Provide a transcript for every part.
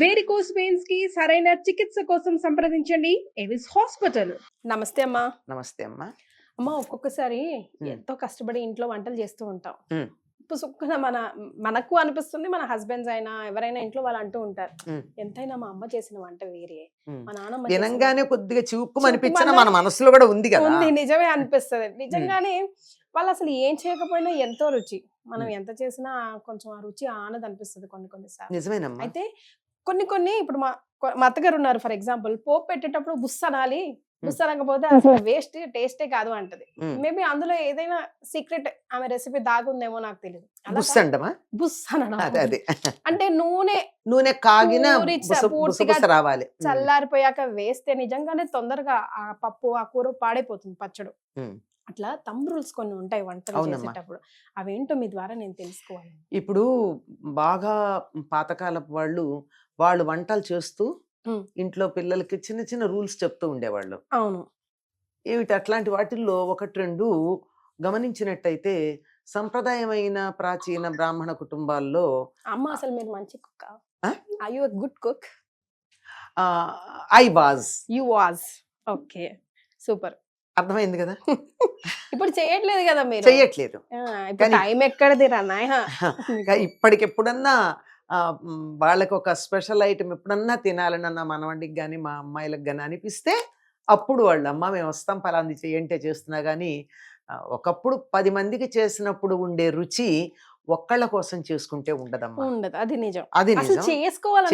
Varicose వెయిన్స్కి సరైన చికిత్స కోసం సంప్రదించండి. ఎవిస్ హాస్పిటల్ నమస్తే అమ్మా. నమస్తే అమ్మా. అమ్మ ఒక్కొక్కసారి. ఎంతో కష్టపడి ఇంట్లో వంటలు చేస్తూ ఉంటాం. సుక్కన మన మనకు అనిపిస్తుంది మన హస్బెండ్స్ అయినా ఎవరైనా ఇంట్లో వాళ్ళు అంటూ ఉంటారు. ఎంతైనా మా అమ్మ చేసిన వంట వేరే. మా నాన్నమ్మ వినంగానే కొద్దిగా చూపు చూపు అనిపించిన మన- మన మనసులో కూడా ఉంది కదా. ఉంది నిజమే అనిపిస్తుంది. నిజంగానే వాళ్ళు అసలు ఏం చేయకపోయినా ఎంతో రుచి. మనం. ఎంత చేసినా కొంచెం ఆ రుచి ఆనది అనిపిస్తుంది కొన్ని కొన్నిసార్లు నిజమేనమ్మా. అయితే కొన్ని కొన్ని ఇప్పుడు మా మా అత్తగారు ఉన్నారు ఫర్ ఎగ్జాంపుల్ పోపు పెట్టేటప్పుడు బుస్ అనాలి. బుస్ అనకపోతే అసలు వేస్ట్ టేస్టే కాదు అంటది. మేబీ అందులో ఏదైనా సీక్రెట్ ఆమె రెసిపీ దాగుందేమో నాకు తెలియదు బుస్ అంటమా? బుస్ అదే అంటే నూనె నూనె కాగిన పూర్తిగా రావాలి. చల్లారిపోయాక వేస్తే నిజంగానే తొందరగా ఆ పప్పు ఆ కూర పాడైపోతుంది పచ్చడు. అట్లా తమ్ రూల్స్ కొన్ని ఉంటాయి వంటలు. చేసేటప్పుడు. అవేంటో మీ ద్వారా నేను తెలుసుకోవాలి ఇప్పుడు బాగా పాతకాలపు వాళ్ళు వాళ్ళు వంటలు చేస్తూ. ఇంట్లో పిల్లలకి చిన్న చిన్న రూల్స్ చెప్తూ ఉండేవాళ్ళు. అవును. ఏమిటి అట్లాంటి వాటిల్లో ఒకటి రెండు గమనించినట్టయితే సంప్రదాయమైన ప్రాచీన బ్రాహ్మణ కుటుంబాల్లో అమ్మ అసలు మీరు మంచి కుక్ ఆ? I you good cook I was you was okay. Super. అర్థమైంది కదా? ఇప్పుడు చేయట్లేదు కదా మీరు? కానీ- టైం ఎక్కడది ఇప్పటికెప్పుడన్నా వాళ్ళకి ఒక స్పెషల్ ఐటమ్ ఎప్పుడన్నా తినాలని మన వంటికి కానీ మా అమ్మాయిలకు కానీ అనిపిస్తే అప్పుడు వాళ్ళు అమ్మ మేము వస్తాం పలాంది చేయంటే చేస్తున్నా కానీ ఒకప్పుడు పది మందికి చేసినప్పుడు ఉండే రుచి ఒక్కళ్ళ కోసం చేసుకుంటే ఉండదమ్మా. ఉండదు. అది నిజం. అది నిజం.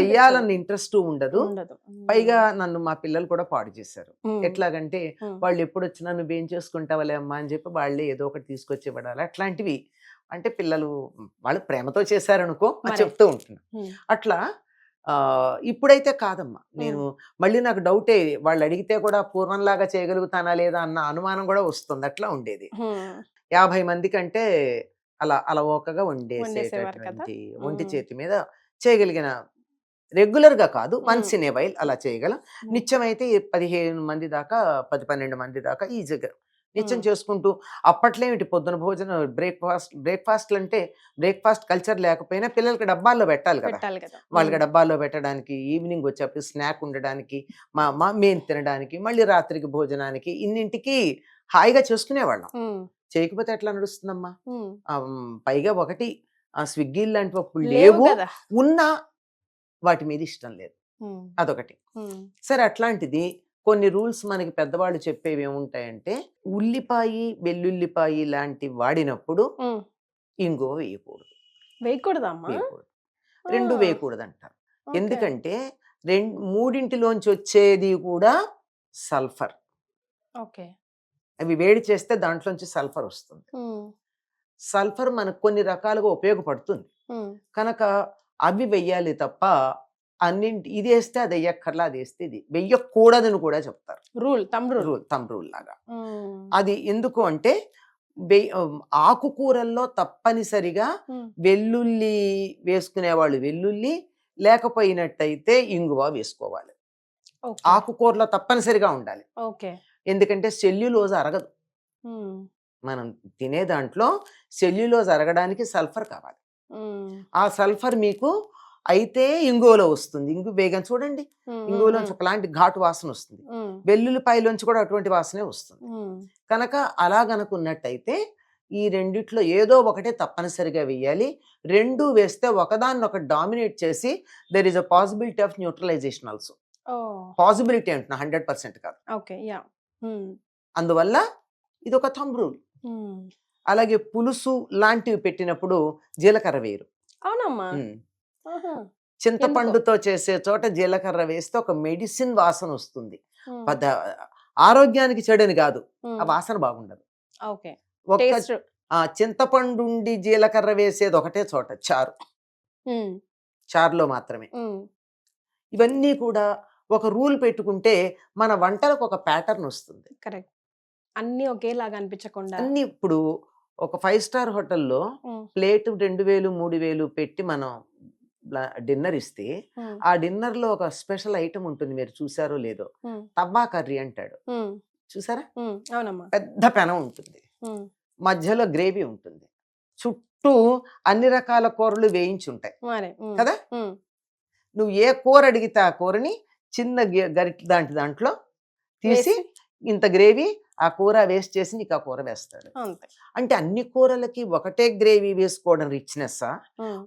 చెయ్యాలన్న ఇంట్రెస్ట్ ఉండదు. ఉండదు. పైగా నన్ను మా పిల్లలు కూడా పాడు చేశారు. ఎట్లాగంటే వాళ్ళు ఎప్పుడు వచ్చినా నువ్వేం చేసుకుంటావులే అమ్మా అని చెప్పి వాళ్ళే ఏదో ఒకటి తీసుకొచ్చి ఇవ్వడాలి. అట్లాంటివి అంటే పిల్లలు వాళ్ళు ప్రేమతో చేశారనుకో. చెప్తూ ఉంటున్నా. అట్లా ఆ, ఇప్పుడైతే కాదమ్మా. నేను మళ్ళీ నాకు డౌటే వాళ్ళు అడిగితే కూడా పూర్వంలాగా చేయగలుగుతానా లేదా అన్న అనుమానం కూడా వస్తుంది. అట్లా ఉండేది. యాభై మంది కంటే అలా అలవోకగా? వండేసేటటువంటి ఒంటి. చేతి మీద చేయగలిగిన రెగ్యులర్గా కాదు వన్స్. ఇన్ ఏ వైల్ అలా చేయగలం. నిత్యం అయితే పదిహేను మంది దాకా పది పన్నెండు మంది దాకా ఈజీగా నిత్యం. చేసుకుంటూ అప్పట్లో ఏమిటి పొద్దున భోజనం బ్రేక్ఫాస్ట్ బ్రేక్ఫాస్ట్ అంటే బ్రేక్ఫాస్ట్ కల్చర్ లేకపోయినా పిల్లలకి డబ్బాల్లో పెట్టాలి కదా వాళ్ళకి డబ్బాల్లో పెట్టడానికి ఈవినింగ్ వచ్చేప్పుడు స్నాక్ ఉండడానికి మా మా మేము తినడానికి మళ్ళీ రాత్రికి భోజనానికి ఇన్నింటికి హాయిగా చేసుకునేవాళ్ళం చేయకపోతే ఎట్లా నడుస్తుందమ్మా? పైగా ఒకటి ఆ స్విగ్గీ లాంటివి అప్పుడు లేవు ఉన్నా వాటి మీద ఇష్టం లేదు. అదొకటి. సరే అట్లాంటిది కొన్ని రూల్స్ మనకి పెద్దవాళ్ళు చెప్పేవి ఏముంటాయంటే ఉల్లిపాయి వెల్లుల్లిపాయి లాంటి వాడినప్పుడు. ఇంగువ వేయకూడదు. వేయకూడదా. రెండు వేయకూడదు అంటారు. ఎందుకంటే రెండు మూడింటిలోంచి వచ్చేది కూడా సల్ఫర్. ఓకే. అవి వేడి చేస్తే దాంట్లోంచి సల్ఫర్ వస్తుంది. సల్ఫర్ మనకు కొన్ని రకాలుగా ఉపయోగపడుతుంది. కనుక అవి వెయ్యాలి తప్ప అన్నింటి ఇది వేస్తే అది వెయ్యక్కర్లా అది వేస్తే ఇది వెయ్యకూడదని కూడా చెప్తారు. రూల్ తమ్ రూల్. తమ్ రూల్ లాగా. అది ఎందుకు అంటే ఆకుకూరల్లో తప్పనిసరిగా వెల్లుల్లి వేసుకునేవాళ్ళు వెల్లుల్లి లేకపోయినట్టయితే ఇంగువ వేసుకోవాలి. ఆకుకూరలో తప్పనిసరిగా ఉండాలి. ఓకే. ఎందుకంటే సెల్యులోజ్ అరగదు. మనం తినే దాంట్లో సెల్యులోజ్ అరగడానికి సల్ఫర్ కావాలి. ఆ సల్ఫర్ మీకు అయితే ఇంగువలో వస్తుంది. ఇంగు వేగం చూడండి. ఇంగువలోంచి ఒకలాంటి ఘాటు వాసన వస్తుంది. వెల్లుల్లిపాయలోంచి కూడా అటువంటి వాసనే వస్తుంది. కనుక అలా గనుకున్నట్టయితే ఈ రెండిట్లో ఏదో ఒకటే తప్పనిసరిగా వేయాలి. రెండు వేస్తే ఒకదాన్ని ఒకటి డామినేట్ చేసి there is a possibility of neutralization also. Possibility అంటున్నా హండ్రెడ్ పర్సెంట్ కాదు. ఓకే. యా అందువల్ల ఇది ఒక థంబ్ రూల్. అలాగే పులుసు లాంటివి పెట్టినప్పుడు జీలకర్ర వేయరు. అవునమ్మా. చింతపండుతో చేసే చోట జీలకర్ర వేస్తే ఒక మెడిసిన్ వాసన వస్తుంది. పద ఆరోగ్యానికి చెడని కాదు. ఆ వాసన బాగుండదు. ఓకే. ఒక్క చింతపండు ఉండి జీలకర్ర వేసేది ఒకటే చోట చారు. చారులో మాత్రమే. ఇవన్నీ కూడా ఒక రూల్ పెట్టుకుంటే మన వంటలకు ఒక ప్యాటర్న్ వస్తుంది. కరెక్ట్. అన్ని ఒకేలాగా అనిపించకుండా. అన్ని ఇప్పుడు ఒక ఫైవ్ స్టార్ హోటల్లో ప్లేట్ రెండు వేలు మూడు వేలు పెట్టి మనం డిన్నర్ ఇస్తే ఆ డిన్నర్లో ఒక స్పెషల్ ఐటమ్ ఉంటుంది మీరు చూసారో లేదో తవ్వా కర్రీ అంటాడు. చూసారా? అవునమ్మా. పెద్ద పెనం ఉంటుంది. మధ్యలో గ్రేవీ ఉంటుంది. చుట్టూ అన్ని రకాల కూరలు వేయించి ఉంటాయి మరే. ఉమ్, కదా? నువ్వు ఏ కూర అడిగితే ఆ కూరని చిన్న గరిటె దాంటి దాంట్లో తీసి? ఇంత గ్రేవీ ఆ కూర వేస్ట్ చేసి నీకు ఆ కూర వేస్తాడు. అంటే అన్ని కూరలకి ఒకటే గ్రేవీ వేసుకోవడం రిచ్నెస్.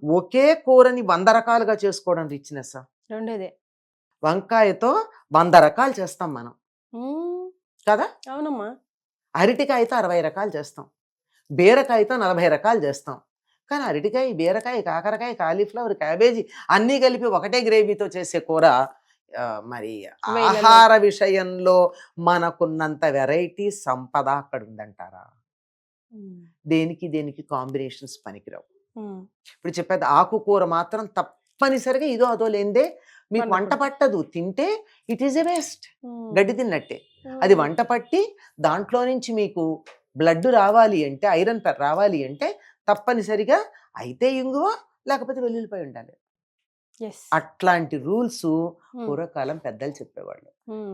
ఒకే కూరని వంద రకాలుగా చేసుకోవడం రిచ్నెస్ రెండోదే. వంకాయతో వంద రకాలు చేస్తాం మనం. కదా? అవునమ్మా. అరటికాయతో అరవై రకాలు చేస్తాం. బీరకాయతో నలభై రకాలు చేస్తాం. కానీ అరటికాయ బీరకాయ కాకరకాయ కాలీఫ్లవర్ క్యాబేజీ అన్నీ కలిపి ఒకటే గ్రేవీతో చేసే కూర మరి. ఆహార విషయంలో మనకున్నంత వెరైటీ సంపద అక్కడ ఉందంటారా. దేనికి దేనికి కాంబినేషన్స్ పనికిరావు. ఇప్పుడు చెప్పేది ఆకుకూర మాత్రం తప్పనిసరిగా ఇదో అదో లేదే మీకు వంట. పట్టదు తింటే ఇట్ ఈస్ ఎ వేస్ట్. గడ్డి తిన్నట్టే అది. వంట పట్టి దాంట్లో నుంచి మీకు బ్లడ్ రావాలి అంటే ఐరన్ రావాలి అంటే తప్పనిసరిగా అయితే ఇంగువ లేకపోతే వెల్లుల్లిపై ఉండాలి. అట్లాంటి రూల్స్. పూర్వకాలం పెద్దలు చెప్పేవాళ్ళు.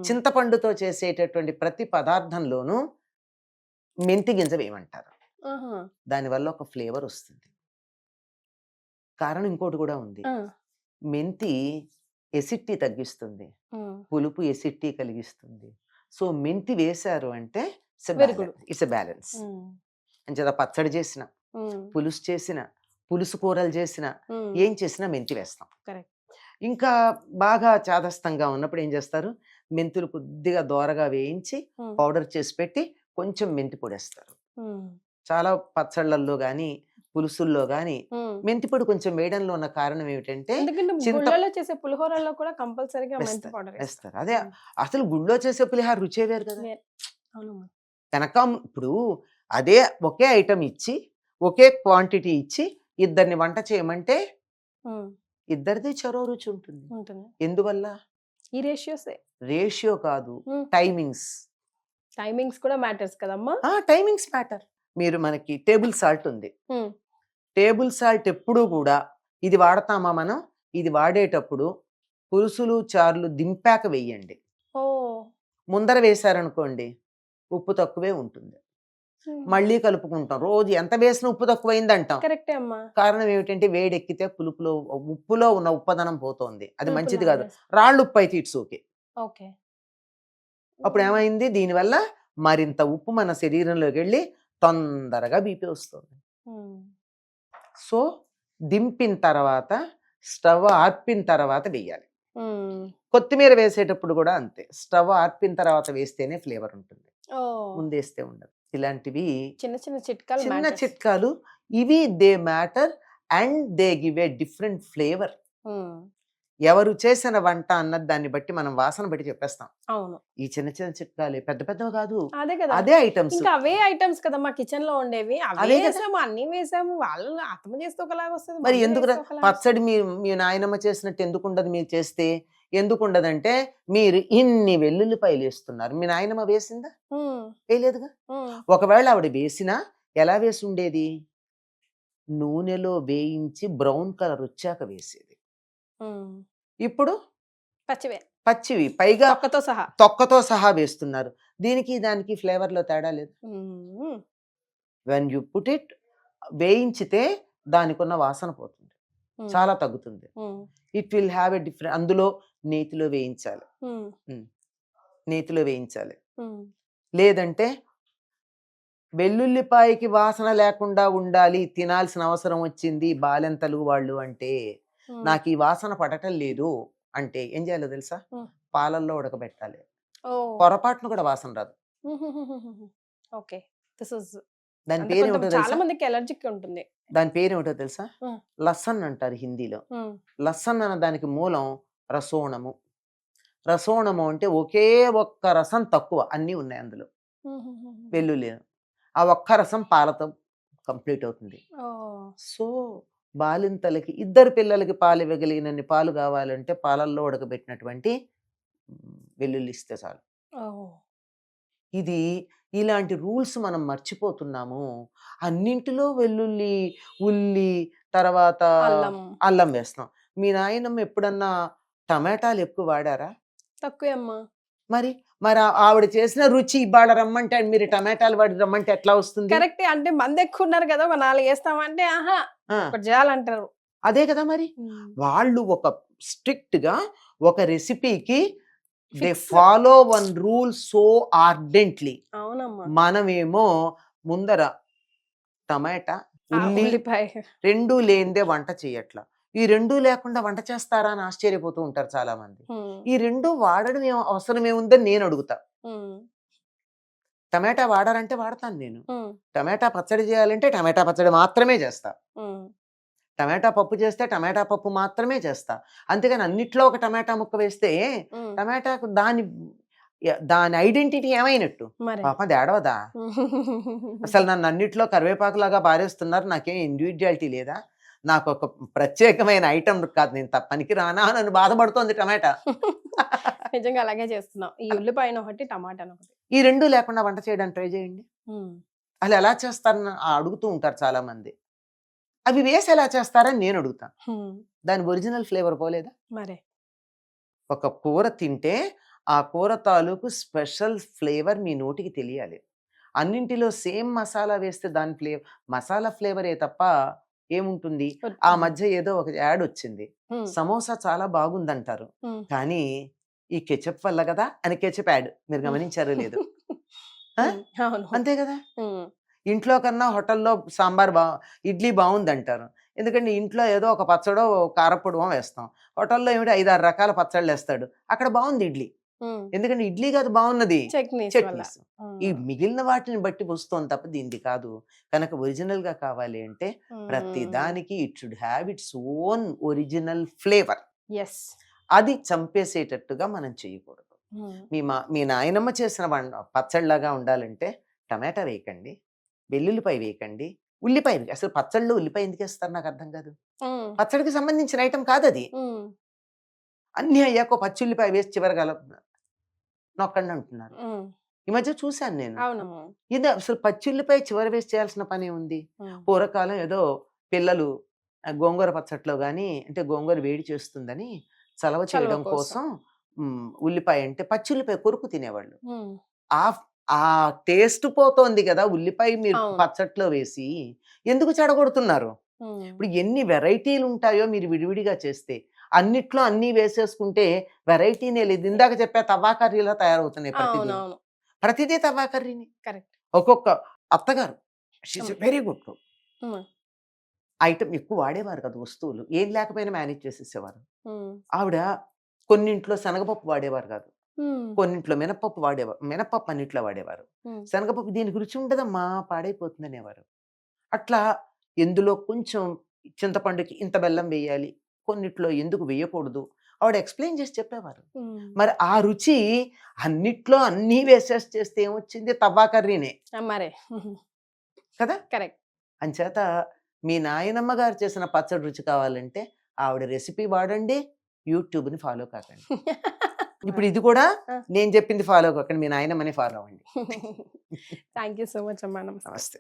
చింతపండుతో చేసేటటువంటి ప్రతి పదార్థంలోనూ మెంతి గింజ వేయమంటారు. దానివల్ల ఒక ఫ్లేవర్ వస్తుంది కారణం ఇంకోటి కూడా ఉంది. మెంతి ఎసిట్టి తగ్గిస్తుంది. పులుపు ఎసిట్టి కలిగిస్తుంది సో మెంతి వేశారు అంటే. It's balance. అంచేత పచ్చడి చేసిన. పులుసు చేసిన పులుసు కూరలు చేసిన. ఏం చేసినా మెంతి వేస్తాం. ఇంకా బాగా చాదస్తంగా ఉన్నప్పుడు ఏం చేస్తారు మెంతులు కొద్దిగా దోరగా వేయించి. పౌడర్ చేసి పెట్టి కొంచెం మెంతి పొడేస్తారు. చాలా పచ్చళ్ళల్లో కానీ పులుసుల్లో కానీ ఉమ్. మెంతి పొడి కొంచెం వేయడంలో ఉన్న కారణం ఏమిటంటే గుళ్ళలో చేసే పులిహోరలో కూడా కంపల్సరీగా వేస్తారు, అదే అసలు గుళ్ళో చేసే పులిహార రుచే వేరు కదా కనకం ఇప్పుడు అదే ఒకే ఐటమ్ ఇచ్చి ఒకే క్వాంటిటీ ఇచ్చి ఇద్దరిని వంట చేయమంటే. ఇద్దరిది చరో రుచి ఉంటుంది. ఎందువల్ల? ఈ రేషియోసే. రేషియో కాదు. టైమింగ్స్. టైమింగ్స్ కూడా మ్యాటర్స్ కదమ్మా? ఆ టైమింగ్స్ మ్యాటర్. మీరు మనకి టేబుల్ సాల్ట్ ఉంది. టేబుల్ సాల్ట్ ఎప్పుడూ కూడా ఇది వాడతామా మనం? ఇది వాడేటప్పుడు పులుసులు చారులు దింపాక వేయండి. ముందర వేశారనుకోండి ఉప్పు తక్కువే ఉంటుంది. మళ్ళీ కలుపుకుంటాం. రోజు ఎంత వేసినా ఉప్పు తక్కువైంది అంటాం కరెక్టే అమ్మా. కారణం ఏమిటంటే వేడెక్కితే పులుపులో ఉప్పులో ఉన్న ఉప్పదనం పోతుంది. అది మంచిది కాదు. రాళ్ళు ఉప్పు అయితే ఇట్స్ ఓకే. ఓకే. అప్పుడు ఏమైంది? దీనివల్ల మరింత ఉప్పు మన శరీరంలోకి వెళ్ళి తొందరగా బీపీ వస్తుంది. సో దింపిన తర్వాత స్టవ్ ఆర్పిన తర్వాత వేయాలి. కొత్తిమీర వేసేటప్పుడు కూడా అంతే. స్టవ్ ఆర్పిన తర్వాత వేస్తేనే ఫ్లేవర్ ఉంటుంది. ముందేస్తే ఉండదు. ఇలాంటివి చిన్న చిన్న చిట్కాలు చిన్న. చిట్కాలు. ఇవి they matter and they give a different flavour. ఎవరు చేసిన వంట అన్నది దాన్ని బట్టి మనం వాసన బట్టి చెప్పేస్తాం. అవును. ఈ చిన్న చిన్న చిట్కాలే పెద్ద పెద్దవి కాదు. అదే కదా. అదే ఐటమ్స్. ఇంకా అవే ఐటమ్స్ కదా మా కిచెన్లో ఉండేవి. అవే. వేసాము అన్ని వేసాము. వాళ్ళు అర్థం చేస్తే ఒకలాగా వస్తుంది మరి ఎందుకు పచ్చడి మీ మీ నాయనమ్మ చేసినట్టు ఎందుకు ఉండదు మీరు చేస్తే? ఎందుకు ఉండదంటే మీరు ఇన్ని వెల్లుల్లిపాయలు వేస్తున్నారు. మీ నాయనమ్మ వేసిందా. వేయలేదుగా. ఒకవేళ ఆవిడ వేసినా ఎలా వేసి ఉండేది? నూనెలో వేయించి బ్రౌన్ కలర్ వచ్చాక వేసేది. ఇప్పుడు? పచ్చివే. పచ్చివి. పైగా తొక్కతో సహా. తొక్కతో సహా వేస్తున్నారు. దీనికి దానికి ఫ్లేవర్లో తేడా లేదు. వెన్ యు పుట్ ఇట్ వేయించితే దానికి ఉన్న వాసన పోతుంది. చాలా తగ్గుతుంది. It will have a different అందులో నేతిలో వేయించాలి. నేతిలో వేయించాలి. లేదంటే వెల్లుల్లిపాయకి వాసన లేకుండా ఉండాలి తినాల్సిన అవసరం వచ్చింది బాలెంతలు వాళ్ళు అంటే. నాకు ఈ వాసన పడటం లేదు అంటే ఏం చేయాలో తెలుసా. పాలల్లో ఉడకబెట్టాలి. పొరపాటును కూడా వాసన రాదు ఓకే దిస్ ఇస్ దాని పేరు ఏమిటో చాలా తెలుసా మందికి ఎలర్జిక్ ఉంటుంది దాని పేరు ఏమిటో తెలుసా. లసన్ అంటారు హిందీలో. లసన్ అన్న దానికి మూలం రసోణము. రసోణము అంటే ఒకే ఒక్క రసం తక్కువ అన్నీ ఉన్నాయి అందులో. వెల్లుల్లి ఆ ఒక్క రసం పాలతో కంప్లీట్ అవుతుంది. సో బాలింతలకి ఇద్దరు పిల్లలకి పాలు ఇవ్వగలిగినన్ని పాలు కావాలంటే పాలల్లో ఉడకబెట్టినటువంటి వెల్లుల్లి ఇస్తే చాలు. ఇది ఇలాంటి రూల్స్ మనం మర్చిపోతున్నాము. అన్నింటిలో వెల్లుల్లి ఉల్లి తర్వాత అల్లం. అల్లం వేస్తాం మీ నాయనమ్మ ఎప్పుడన్నా టమాటాలు ఎక్కువ వాడారా? తక్కువే అమ్మా మరి మరి ఆవిడ చేసిన రుచి ఇవాళ రమ్మంటే మీరు టమాటాలు వాడి రమ్మంటే ఎట్లా వస్తుంది? కరెక్ట్. అంటే మంది ఎక్కువ ఉన్నారు కదా ఒక నాలుగు వేస్తామంటే ఆహా! ఒకటి చేయాలంటారు అదే కదా మరి. వాళ్ళు ఒక స్ట్రిక్ట్గా ఒక రెసిపీకి they. Follow one rule so ardently అవునమ్మా. మనమేమో ముందర టమాటా ఉల్లి ఉల్లిపాయ. రెండూ లేనిదే వంట చేయట్లా ఈ రెండూ లేకుండా వంట చేస్తారా అని ఆశ్చర్యపోతూ ఉంటారు చాలా మంది ఈ రెండు వాడడం ఏం- అవసరం ఏముందని నేను అడుగుతా. టమాటా వాడారంటే వాడతాను నేను. టమాటా పచ్చడి చేయాలంటే టమాటా పచ్చడి మాత్రమే చేస్తా. టమాటా పప్పు చేస్తే టమాటా పప్పు మాత్రమే చేస్తా. అంతేగాని అన్నిట్లో ఒక టమాటా ముక్క వేస్తే ఉమ్. టమాటాకు దాని దాని ఐడెంటిటీ ఏమైనట్టు? పాప దేడవదా అసలు నన్ను అన్నిట్లో కరివేపాకులాగా పారేస్తున్నారు. నాకేం ఇండివిజువాలిటీ లేదా? నాకు ఒక ప్రత్యేకమైన ఐటమ్ కాదు నేను తప్పనికి రానా నన్ను బాధపడుతోంది టమాటా. నిజంగా అలాగే చేస్తున్నాం ఈ ఉల్లిపాయను ఒకటి టమాటాను ఒకటి. ఈ రెండు లేకుండా వంట చేయడానికి ట్రై చేయండి. అసలు ఎలా చేస్తారని అడుగుతూ ఉంటారు చాలా మంది అవి వేసి ఎలా చేస్తారని నేను అడుగుతా ఉమ్, దాని ఒరిజినల్ ఫ్లేవర్ పోలేదా? మరి. ఒక కూర తింటే ఆ కూర తాలూకు స్పెషల్ ఫ్లేవర్ మీ నోటికి తెలియాలి. అన్నింటిలో సేమ్ మసాలా వేస్తే దాని ఫ్లేవర్ మసాలా ఫ్లేవరే తప్ప ఏముంటుంది? ఆ మధ్య ఏదో ఒక యాడ్ వచ్చింది. సమోసా చాలా బాగుందంటారు. కానీ ఈ కెచప్ వల్ల కదా అని కెచప్ యాడ్. మీరు గమనించారో లేదు. అంతే కదా? ఇంట్లో కన్నా హోటల్లో సాంబార్ బా ఇడ్లీ బాగుంది అంటారు ఎందుకంటే ఇంట్లో ఏదో ఒక పచ్చడో కారపొడమో వేస్తాం. హోటల్లో ఏమిటి ఐదు ఆరు రకాల పచ్చళ్ళు వేస్తాడు. అక్కడ బాగుంది ఇడ్లీ. ఎందుకంటే ఇడ్లీ కాదు బాగున్నది చట్నీస్ ఈ మిగిలిన వాటిని బట్టి వస్తుంది తప్ప దీనిది కాదు. కనుక ఒరిజినల్గా కావాలి అంటే ప్రతి దానికి it should have its own original flavour. అది చంపేసేటట్టుగా మనం చేయకూడదు. మీ మా మీ నాయనమ్మ చేసిన పచ్చళ్ళలాగా ఉండాలంటే టమాటా వేయకండి వెల్లుల్లిపాయ వేయకండి ఉల్లిపాయ అసలు పచ్చళ్ళు ఉల్లిపాయ ఎందుకు వేస్తారు నాకు అర్థం కాదు. పచ్చడికి సంబంధించిన ఐటమ్ కాదు అది అన్ని అయ్యాక పచ్చి ఉల్లిపాయ వేసి చివరగల నొక్కండి అంటున్నారు. ఈ మధ్య చూశాను నేను. ఇది అసలు పచ్చి ఉల్లిపాయ చివర వేసి చేయాల్సిన పని ఉంది పూర్వకాలం ఏదో పిల్లలు గోంగూర పచ్చట్లో గాని అంటే గోంగూర వేడి చేస్తుందని చలవ చేయడం కోసం. ఉల్లిపాయ అంటే పచ్చి ఉల్లిపాయ కొరుకు తినేవాళ్ళు. ఆ ఆ టేస్ట్ పోతోంది కదా ఉల్లిపాయ మీరు. పచ్చట్లో వేసి ఎందుకు చెడగొడుతున్నారు. ఇప్పుడు ఎన్ని వెరైటీలు ఉంటాయో మీరు విడివిడిగా చేస్తే అన్నిట్లో అన్ని వేసేసుకుంటే వెరైటీనే లేదు ఇందాక చెప్పే తవ్వా కర్రీలో తయారవుతున్నాయి ప్రతిదీ. తవ్వా కర్రీని. కరెక్ట్. ఒక్కొక్క అత్తగారు షీస్. వెరీ గుడ్ ఐటమ్ ఎక్కువ వాడేవారు కదా వస్తువులు. ఏం లేకపోయినా మేనేజ్ చేసేసేవారు. ఆవిడ కొన్నింట్లో శనగపప్పు వాడేవారు కాదు. కొన్నింట్లో మినపప్పు వాడేవారు మినపప్పు అన్నిట్లో వాడేవారు. శనగపప్పు దీనికి రుచి ఉండదమ్మా పాడైపోతుంది అనేవారు అట్లా ఎందులో కొంచెం చింతపండుకి ఇంత బెల్లం వేయాలి కొన్నిట్లో ఎందుకు వేయకూడదు? ఆవిడ ఎక్స్ప్లెయిన్ చేసి చెప్పేవారు. మరి ఆ రుచి అన్నిట్లో అన్నీ వేసేసి చేస్తే ఏమొచ్చింది? తవ్వా కర్రీనే. మరే. కదా? కరెక్ట్. అంచేత మీ నాయనమ్మ గారు చేసిన పచ్చడి రుచి కావాలంటే ఆవిడ రెసిపీ వాడండి యూట్యూబ్ని ఫాలో కాకండి. ఇప్పుడు ఇది కూడా. నేను చెప్పింది ఫాలో కాకండి మీ నాయనమ్మని ఫాలో అవ్వండి. థ్యాంక్ యూ సో మచ్ అమ్మా నమస్తే.